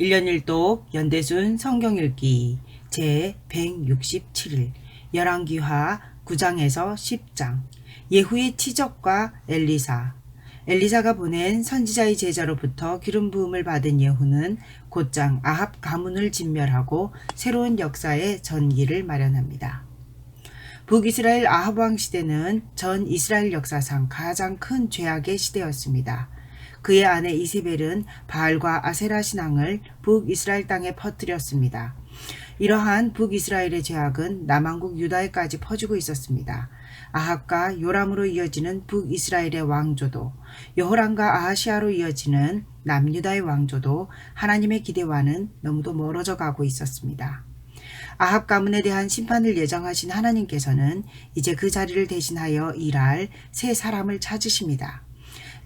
1년 1독 연대순 성경 읽기 제 167일 열왕기하 9장에서 10장 예후의 치적과 엘리사 엘리사가 보낸 선지자의 제자로부터 기름 부음을 받은 예후는 곧장 아합 가문을 진멸하고 새로운 역사의 전기를 마련합니다. 북이스라엘 아합 왕 시대는 전 이스라엘 역사상 가장 큰 죄악의 시대였습니다. 그의 아내 이세벨은 바알과 아세라 신앙을 북이스라엘 땅에 퍼뜨렸습니다. 이러한 북이스라엘의 죄악은 남왕국 유다에까지 퍼지고 있었습니다. 아합과 요람으로 이어지는 북이스라엘의 왕조도 여호람과 아하시아로 이어지는 남유다의 왕조도 하나님의 기대와는 너무도 멀어져 가고 있었습니다. 아합 가문에 대한 심판을 예정하신 하나님께서는 이제 그 자리를 대신하여 일할 새 사람을 찾으십니다.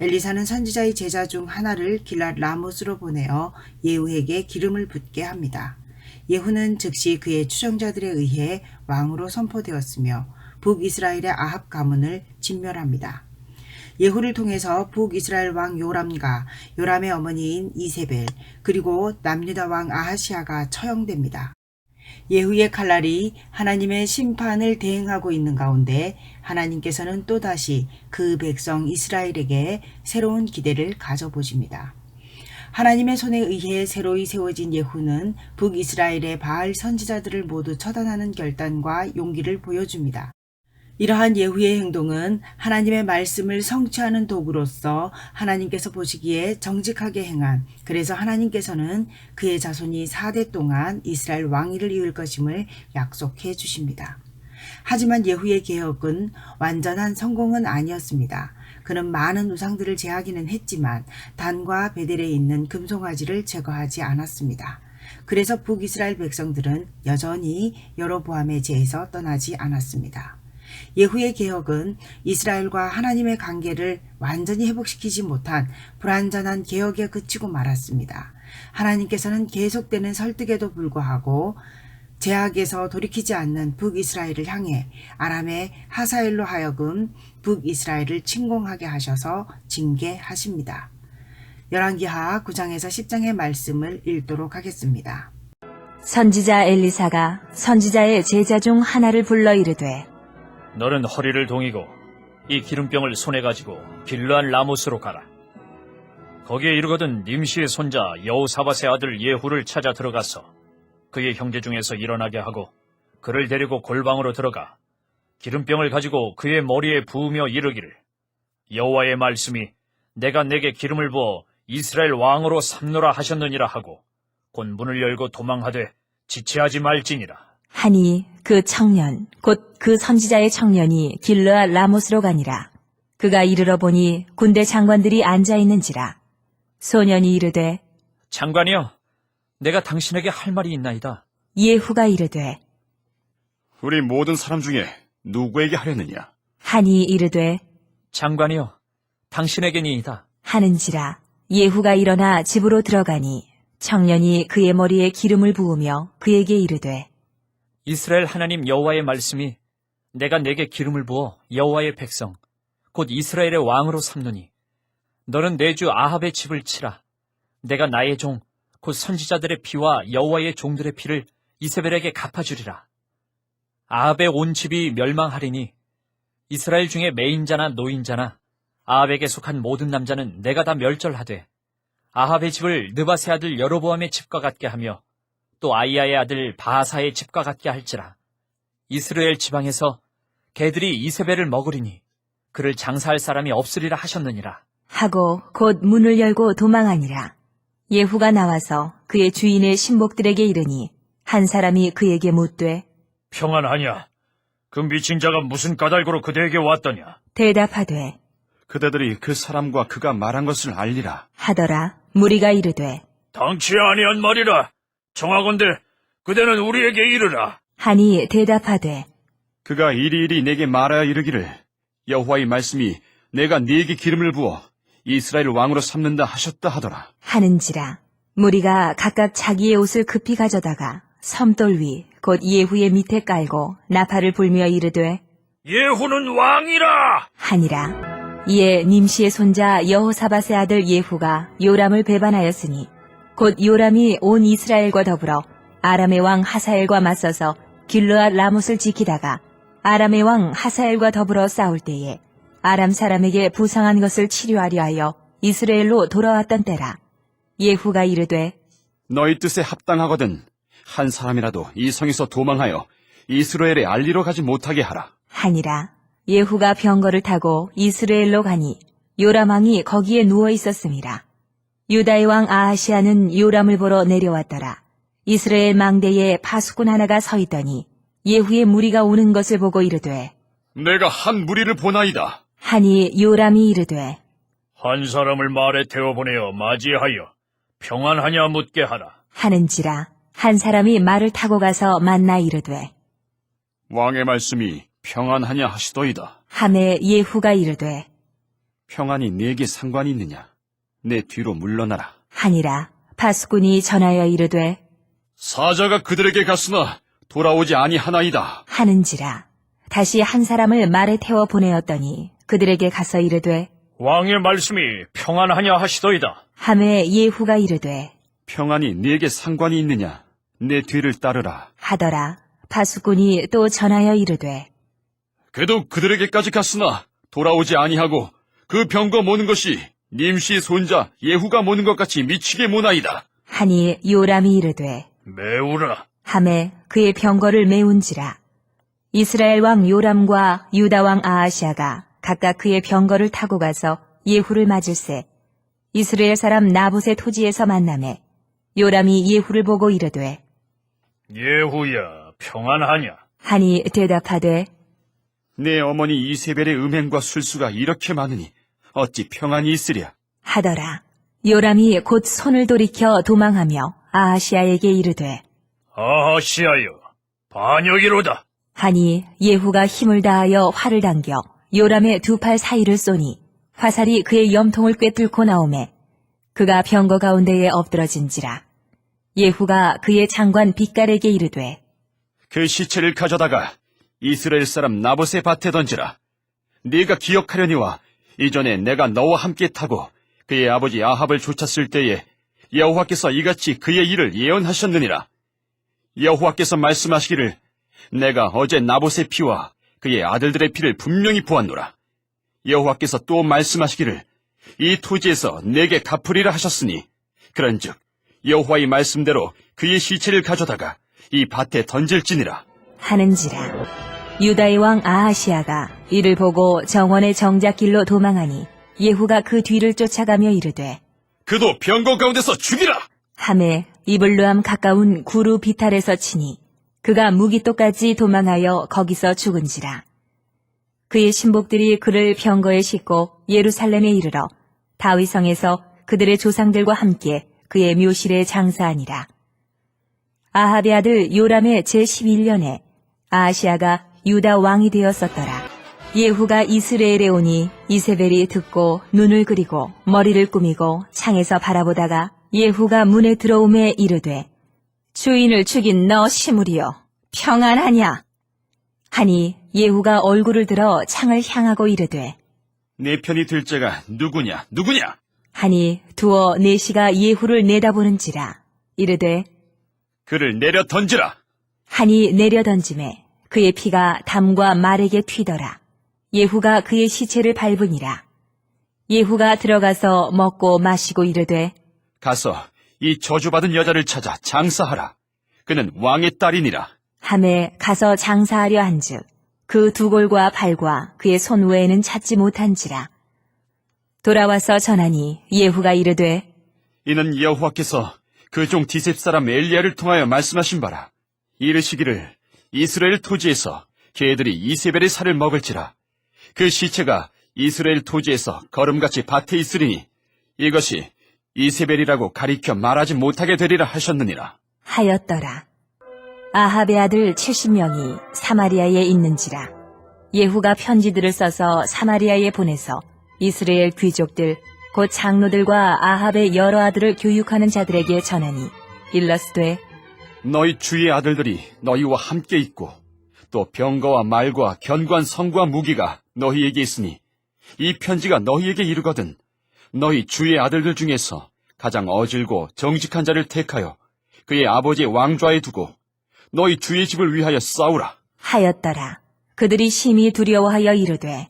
엘리사는 선지자의 제자 중 하나를 길랏 라못으로 보내어 예후에게 기름을 붓게 합니다. 예후는 즉시 그의 추종자들에 의해 왕으로 선포되었으며 북이스라엘의 아합 가문을 진멸합니다. 예후를 통해서 북이스라엘 왕 요람과 요람의 어머니인 이세벨 그리고 남유다 왕 아하시아가 처형됩니다. 예후의 칼날이 하나님의 심판을 대행하고 있는 가운데 하나님께서는 또다시 그 백성 이스라엘에게 새로운 기대를 가져보십니다. 하나님의 손에 의해 새로이 세워진 예후는 북이스라엘의 바알 선지자들을 모두 처단하는 결단과 용기를 보여줍니다. 이러한 예후의 행동은 하나님의 말씀을 성취하는 도구로서 하나님께서 보시기에 정직하게 행한 그래서 하나님께서는 그의 자손이 4대 동안 이스라엘 왕위를 이을 것임을 약속해 주십니다. 하지만 예후의 개혁은 완전한 성공은 아니었습니다. 그는 많은 우상들을 제하기는 했지만 단과 베델에 있는 금송아지를 제거하지 않았습니다. 그래서 북이스라엘 백성들은 여전히 여로보암의 죄에서 떠나지 않았습니다. 예후의 개혁은 이스라엘과 하나님의 관계를 완전히 회복시키지 못한 불완전한 개혁에 그치고 말았습니다. 하나님께서는 계속되는 설득에도 불구하고 제약에서 돌이키지 않는 북이스라엘을 향해 아람의 하사엘로 하여금 북이스라엘을 침공하게 하셔서 징계하십니다. 열왕기하 9장에서 10장의 말씀을 읽도록 하겠습니다. 선지자 엘리사가 선지자의 제자 중 하나를 불러 이르되 너는 허리를 동이고 이 기름병을 손에 가지고 길르한 라못으로 가라. 거기에 이르거든 님시의 손자 여우사밧의 아들 예후를 찾아 들어가서 그의 형제 중에서 일어나게 하고 그를 데리고 골방으로 들어가 기름병을 가지고 그의 머리에 부으며 이르기를 여호와의 말씀이 내가 내게 기름을 부어 이스라엘 왕으로 삼노라 하셨느니라 하고 곧 문을 열고 도망하되 지체하지 말지니라. 하니 그 청년 곧 그 선지자의 청년이 길르아 라못으로 가니라 그가 이르러 보니 군대 장관들이 앉아 있는지라 소년이 이르되 장관이여, 내가 당신에게 할 말이 있나이다. 예후가 이르되 우리 모든 사람 중에 누구에게 하려느냐? 하니 이르되 장관이여, 당신에게니이다. 하는지라 예후가 일어나 집으로 들어가니 청년이 그의 머리에 기름을 부으며 그에게 이르되 이스라엘 하나님 여호와의 말씀이 내가 내게 기름을 부어 여호와의 백성 곧 이스라엘의 왕으로 삼노니 너는 내 주 아합의 집을 치라. 내가 나의 종 곧 선지자들의 피와 여호와의 종들의 피를 이세벨에게 갚아주리라. 아합의 온 집이 멸망하리니 이스라엘 중에 매인자나 노인자나 아합에게 속한 모든 남자는 내가 다 멸절하되 아합의 집을 느바세 아들 여로보암의 집과 같게 하며 또 아이야의 아들 바하사의 집과 같게 할지라. 이스라엘 지방에서 개들이 이세벨을 먹으리니 그를 장사할 사람이 없으리라 하셨느니라. 하고 곧 문을 열고 도망하니라. 예후가 나와서 그의 주인의 신복들에게 이르니 한 사람이 그에게 묻되 평안하냐? 그 미친 자가 무슨 까닭으로 그대에게 왔더냐? 대답하되 그대들이 그 사람과 그가 말한 것을 알리라. 하더라. 무리가 이르되 당치 아니한 말이라. 정하건대 그대는 우리에게 이르라. 하니 대답하되 그가 이리이리 내게 말하여 이르기를 여호와의 말씀이 내가 네게 기름을 부어 이스라엘 왕으로 삼는다 하셨다 하더라. 하는지라 무리가 각각 자기의 옷을 급히 가져다가 섬돌 위 곧 예후의 밑에 깔고 나팔을 불며 이르되 예후는 왕이라. 하니라 이에 님시의 손자 여호사밧의 아들 예후가 요람을 배반하였으니 곧 요람이 온 이스라엘과 더불어 아람의 왕 하사엘과 맞서서 길르앗 라못을 지키다가 아람의 왕 하사엘과 더불어 싸울 때에 아람 사람에게 부상한 것을 치료하려 하여 이스라엘로 돌아왔던 때라. 예후가 이르되 너희 뜻에 합당하거든 한 사람이라도 이 성에서 도망하여 이스라엘에 알리러 가지 못하게 하라. 하니라. 예후가 병거를 타고 이스라엘로 가니 요람 왕이 거기에 누워 있었습니다. 유다의 왕 아하시아는 요람을 보러 내려왔더라. 이스라엘 망대에 파수꾼 하나가 서 있더니 예후의 무리가 오는 것을 보고 이르되 내가 한 무리를 보나이다. 하니 요람이 이르되 한 사람을 말에 태워보내어 맞이하여 평안하냐 묻게 하라. 하는지라 한 사람이 말을 타고 가서 만나 이르되 왕의 말씀이 평안하냐 하시더이다. 함에 예후가 이르되 평안이 내게 상관이 있느냐? 내 뒤로 물러나라. 하니라 파수꾼이 전하여 이르되 사자가 그들에게 갔으나 돌아오지 아니하나이다. 하는지라 다시 한 사람을 말에 태워 보내었더니 그들에게 가서 이르되 왕의 말씀이 평안하냐 하시더이다. 함에 예후가 이르되 평안이 내게 상관이 있느냐? 내 뒤를 따르라. 하더라 파수꾼이 또 전하여 이르되 그도 그들에게까지 갔으나 돌아오지 아니하고 그 병거 모는 것이 님씨 손자 예후가 모는 것 같이 미치게 모나이다. 하니 요람이 이르되 매우라. 함에 그의 병거를 메운지라 이스라엘 왕 요람과 유다 왕 아하시아가 각각 그의 병거를 타고 가서 예후를 맞을세 이스라엘 사람 나봇의 토지에서 만남에 요람이 예후를 보고 이르되 예후야, 평안하냐? 하니 대답하되 내 어머니 이세벨의 음행과 술수가 이렇게 많으니 어찌 평안이 있으랴? 하더라 요람이 곧 손을 돌이켜 도망하며 아하시아에게 이르되 아하시하여, 반역이로다. 하니 예후가 힘을 다하여 활을 당겨 요람의 두 팔 사이를 쏘니 화살이 그의 염통을 꿰뚫고 나오매 그가 병거 가운데에 엎드러진지라 예후가 그의 장관 빛깔에게 이르되 그 시체를 가져다가 이스라엘 사람 나봇의 밭에 던지라. 네가 기억하려니와 이전에 내가 너와 함께 타고 그의 아버지 아합을 쫓았을 때에 여호와께서 이같이 그의 일을 예언하셨느니라. 여호와께서 말씀하시기를 내가 어제 나봇의 피와 그의 아들들의 피를 분명히 보았노라. 여호와께서 또 말씀하시기를 이 토지에서 내게 갚으리라 하셨으니 그런즉 여호와의 말씀대로 그의 시체를 가져다가 이 밭에 던질지니라. 하는지라 유다의 왕 아하시아가 이를 보고 정원의 정작길로 도망하니 예후가 그 뒤를 쫓아가며 이르되 그도 병거 가운데서 죽이라! 함에 이블루함 가까운 구루 비탈에서 치니 그가 무기토까지 도망하여 거기서 죽은지라. 그의 신복들이 그를 병거에 싣고 예루살렘에 이르러 다윗성에서 그들의 조상들과 함께 그의 묘실에 장사하니라. 아합의 아들 요람의 제11년에 아시아가 유다 왕이 되었었더라. 예후가 이스라엘에 오니 이세벨이 듣고 눈을 그리고 머리를 꾸미고 창에서 바라보다가 예후가 문에 들어오매 이르되 주인을 죽인 너 시무리여 평안하냐 하니 예후가 얼굴을 들어 창을 향하고 이르되 내 편이 들 자가 누구냐, 누구냐? 하니 두어 내시가 예후를 내다보는지라 이르되 그를 내려 던지라! 하니 내려 던짐에 그의 피가 담과 말에게 튀더라. 예후가 그의 시체를 밟으니라. 예후가 들어가서 먹고 마시고 이르되 가서 이 저주받은 여자를 찾아 장사하라. 그는 왕의 딸이니라. 함에 가서 장사하려 한즉 그 두 골과 발과 그의 손 외에는 찾지 못한지라. 돌아와서 전하니 예후가 이르되 이는 여호와께서 그 종 디셉 사람 엘리야를 통하여 말씀하신 바라. 이르시기를 이스라엘 토지에서 개들이 이세벨의 살을 먹을지라. 그 시체가 이스라엘 토지에서 걸음같이 밭에 있으리니 이것이 이세벨이라고 가리켜 말하지 못하게 되리라 하셨느니라. 하였더라. 아합의 아들 70명이 사마리아에 있는지라. 예후가 편지들을 써서 사마리아에 보내서 이스라엘 귀족들, 곧 장로들과 아합의 여러 아들을 교육하는 자들에게 전하니 일러스되 너희 주의 아들들이 너희와 함께 있고 또 병거와 말과 견고한 성과 무기가 너희에게 있으니 이 편지가 너희에게 이르거든 너희 주의 아들들 중에서 가장 어질고 정직한 자를 택하여 그의 아버지의 왕좌에 두고 너희 주의 집을 위하여 싸우라. 하였더라. 그들이 심히 두려워하여 이르되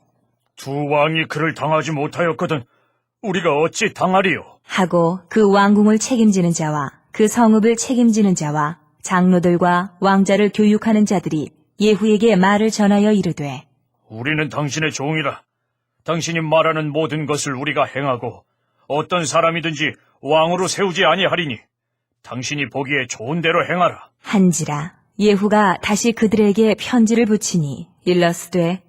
두 왕이 그를 당하지 못하였거든 우리가 어찌 당하리요? 하고 그 왕궁을 책임지는 자와 그 성읍을 책임지는 자와 장로들과 왕자를 교육하는 자들이 예후에게 말을 전하여 이르되 우리는 당신의 종이라. 당신이 말하는 모든 것을 우리가 행하고 어떤 사람이든지 왕으로 세우지 아니하리니 당신이 보기에 좋은 대로 행하라. 한지라 예후가 다시 그들에게 편지를 붙이니 일러스되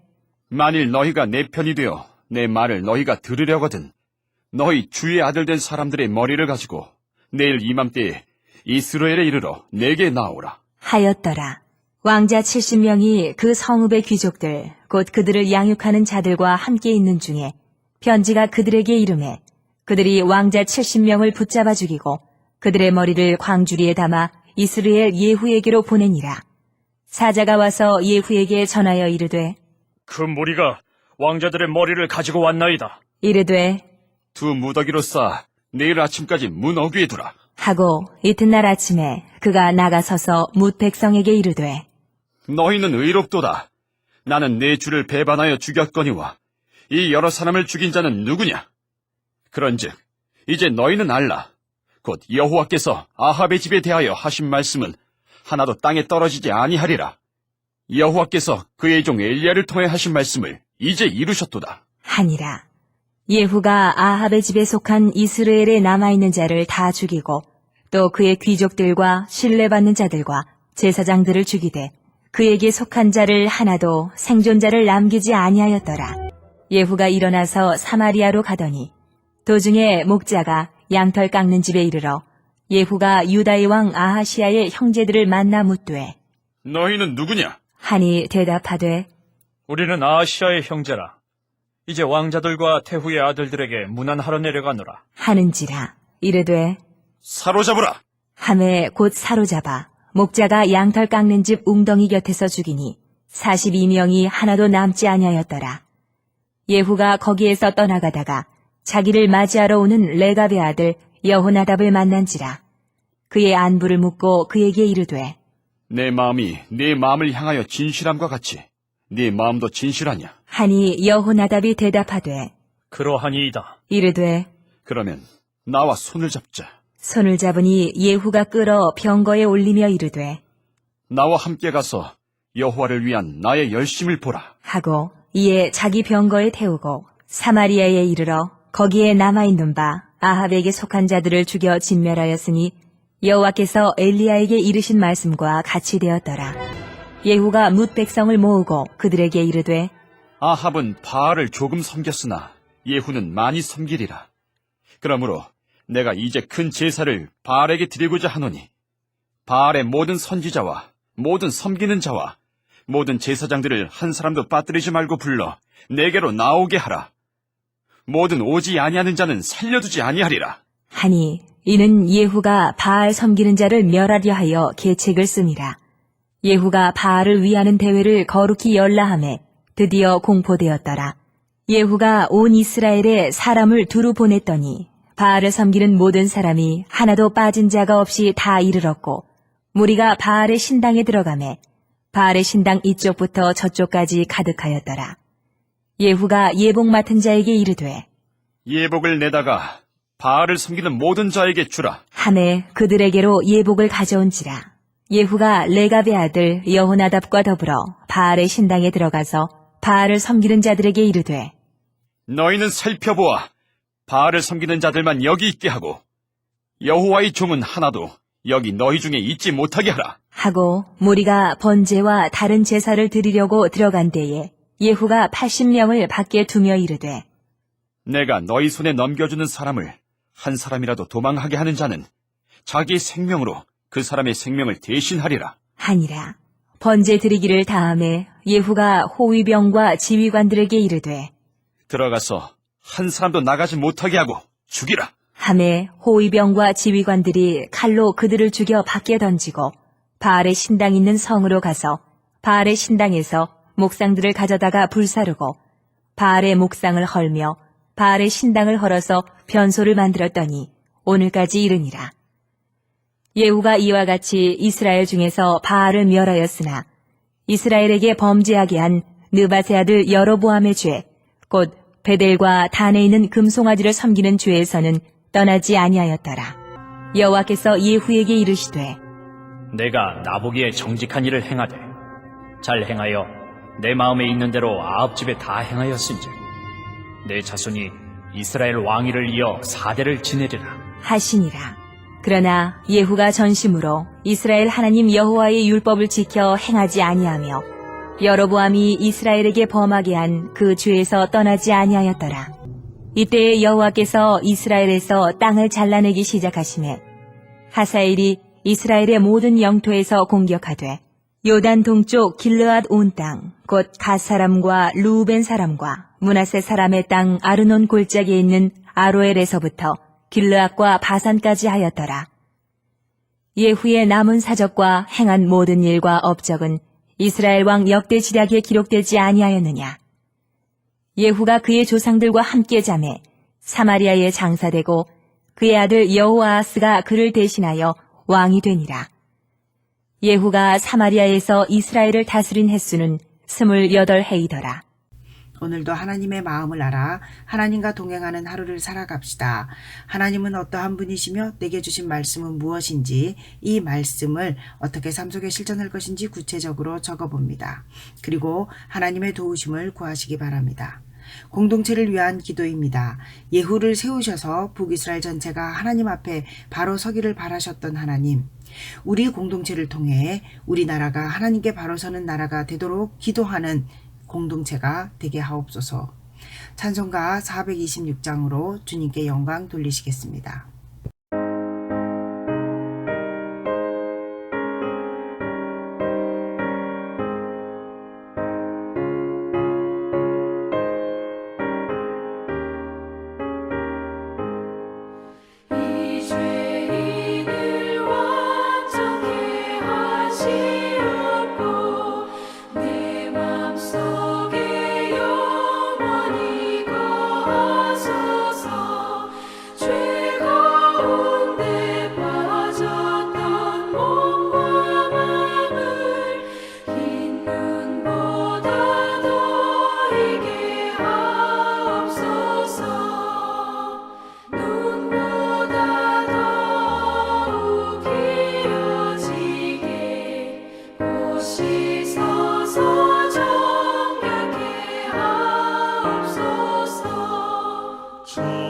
만일 너희가 내 편이 되어 내 말을 너희가 들으려거든 너희 주의 아들 된 사람들의 머리를 가지고 내일 이맘때에 이스라엘에 이르러 내게 나오라. 하였더라. 왕자 70명이 그 성읍의 귀족들, 곧 그들을 양육하는 자들과 함께 있는 중에 편지가 그들에게 이름해 그들이 왕자 70명을 붙잡아 죽이고 그들의 머리를 광주리에 담아 이스라엘 예후에게로 보내니라. 사자가 와서 예후에게 전하여 이르되 그 무리가 왕자들의 머리를 가지고 왔나이다. 이르되 두 무더기로 쌓아 내일 아침까지 문 어귀에 두라. 하고 이튿날 아침에 그가 나가서서 뭇 백성에게 이르되 너희는 의롭도다. 나는 내 주를 배반하여 죽였거니와 이 여러 사람을 죽인 자는 누구냐? 그런즉 이제 너희는 알라. 곧 여호와께서 아합의 집에 대하여 하신 말씀은 하나도 땅에 떨어지지 아니하리라. 여호와께서 그의 종 엘리야를 통해 하신 말씀을 이제 이루셨도다. 하니라. 예후가 아합의 집에 속한 이스라엘에 남아있는 자를 다 죽이고 또 그의 귀족들과 신뢰받는 자들과 제사장들을 죽이되 그에게 속한 자를 하나도 생존자를 남기지 아니하였더라. 예후가 일어나서 사마리아로 가더니 도중에 목자가 양털 깎는 집에 이르러 예후가 유다의 왕 아하시아의 형제들을 만나 묻되 너희는 누구냐? 하니 대답하되 우리는 아시아의 형제라. 이제 왕자들과 태후의 아들들에게 문안하러 내려가노라. 하는지라 이르되 사로잡으라. 함에 곧 사로잡아 목자가 양털 깎는 집 웅덩이 곁에서 죽이니 42명이 하나도 남지 아니하였더라. 예후가 거기에서 떠나가다가 자기를 맞이하러 오는 레갑의 아들 여호나답을 만난지라. 그의 안부를 묻고 그에게 이르되 내 마음이 네 마음을 향하여 진실함과 같이 네 마음도 진실하냐? 하니 여호나답이 대답하되 그러하니이다. 이르되 그러면 나와 손을 잡자. 손을 잡으니 예후가 끌어 병거에 올리며 이르되 나와 함께 가서 여호와를 위한 나의 열심을 보라. 하고 이에 자기 병거에 태우고 사마리아에 이르러 거기에 남아 있는 바 아합에게 속한 자들을 죽여 진멸하였으니 여호와께서 엘리야에게 이르신 말씀과 같이 되었더라. 예후가 뭇 백성을 모으고 그들에게 이르되 아합은 바알을 조금 섬겼으나 예후는 많이 섬기리라. 그러므로 내가 이제 큰 제사를 바알에게 드리고자 하노니 바알의 모든 선지자와 모든 섬기는 자와 모든 제사장들을 한 사람도 빠뜨리지 말고 불러 내게로 나오게 하라. 모든 오지 아니하는 자는 살려두지 아니하리라. 하니 이는 예후가 바알 섬기는 자를 멸하려 하여 계책을 씁니다. 예후가 바알을 위하는 대회를 거룩히 열라함에 드디어 공포되었더라. 예후가 온 이스라엘에 사람을 두루 보냈더니 바알을 섬기는 모든 사람이 하나도 빠진 자가 없이 다 이르렀고 무리가 바알의 신당에 들어가매 바알의 신당 이쪽부터 저쪽까지 가득하였더라. 예후가 예복 맡은 자에게 이르되 예복을 내다가 바알을 섬기는 모든 자에게 주라. 함에 그들에게로 예복을 가져온지라. 예후가 레갑의 아들 여호나답과 더불어 바알의 신당에 들어가서 바알을 섬기는 자들에게 이르되 너희는 살펴보아 바알을 섬기는 자들만 여기 있게 하고 여호와의 종은 하나도 여기 너희 중에 있지 못하게 하라. 하고 무리가 번제와 다른 제사를 드리려고 들어간 때에 예후가 80명을 밖에 두며 이르되 내가 너희 손에 넘겨주는 사람을 한 사람이라도 도망하게 하는 자는 자기 생명으로 그 사람의 생명을 대신하리라. 하니라. 번제 드리기를 다음에 예후가 호위병과 지휘관들에게 이르되 들어가서 한 사람도 나가지 못하게 하고 죽이라. 함에 호위병과 지휘관들이 칼로 그들을 죽여 밖에 던지고 바알의 신당 있는 성으로 가서 바알의 신당에서 목상들을 가져다가 불사르고 바알의 목상을 헐며 바알의 신당을 헐어서 변소를 만들었더니 오늘까지 이르니라. 예후가 이와 같이 이스라엘 중에서 바알을 멸하였으나 이스라엘에게 범죄하게 한 느바세 아들 여로보암의 죄, 곧 베델과 단에 있는 금송아지를 섬기는 죄에서는 떠나지 아니하였더라. 여호와께서 예후에게 이르시되 내가 나보기에 정직한 일을 행하되 잘 행하여 내 마음에 있는 대로 아합 집에 다 행하였은즉 내 자손이 이스라엘 왕위를 이어 사대를 지내리라. 하시니라. 그러나 예후가 전심으로 이스라엘 하나님 여호와의 율법을 지켜 행하지 아니하며 여로보암이 이스라엘에게 범하게 한 그 죄에서 떠나지 아니하였더라. 이때 여호와께서 이스라엘에서 땅을 잘라내기 시작하심에 하사엘이 이스라엘의 모든 영토에서 공격하되 요단 동쪽 길르앗 온 땅, 곧 갓 사람과 루벤 사람과 문하세 사람의 땅 아르논 골짜기에 있는 아로엘에서부터 길르앗과 바산까지 하였더라. 예후의 남은 사적과 행한 모든 일과 업적은 이스라엘 왕 역대 지략에 기록되지 아니하였느냐. 예후가 그의 조상들과 함께 잠에 사마리아에 장사되고 그의 아들 여호아스가 그를 대신하여 왕이 되니라. 예후가 사마리아에서 이스라엘을 다스린 횟수는 스물여덟 해이더라. 오늘도 하나님의 마음을 알아 하나님과 동행하는 하루를 살아갑시다. 하나님은 어떠한 분이시며 내게 주신 말씀은 무엇인지 이 말씀을 어떻게 삶 속에 실천할 것인지 구체적으로 적어봅니다. 그리고 하나님의 도우심을 구하시기 바랍니다. 공동체를 위한 기도입니다. 예후를 세우셔서 북이스라엘 전체가 하나님 앞에 바로 서기를 바라셨던 하나님. 우리 공동체를 통해 우리나라가 하나님께 바로 서는 나라가 되도록 기도하는 공동체가 되게 하옵소서. 찬송가 426장으로 주님께 영광 돌리시겠습니다. 이 하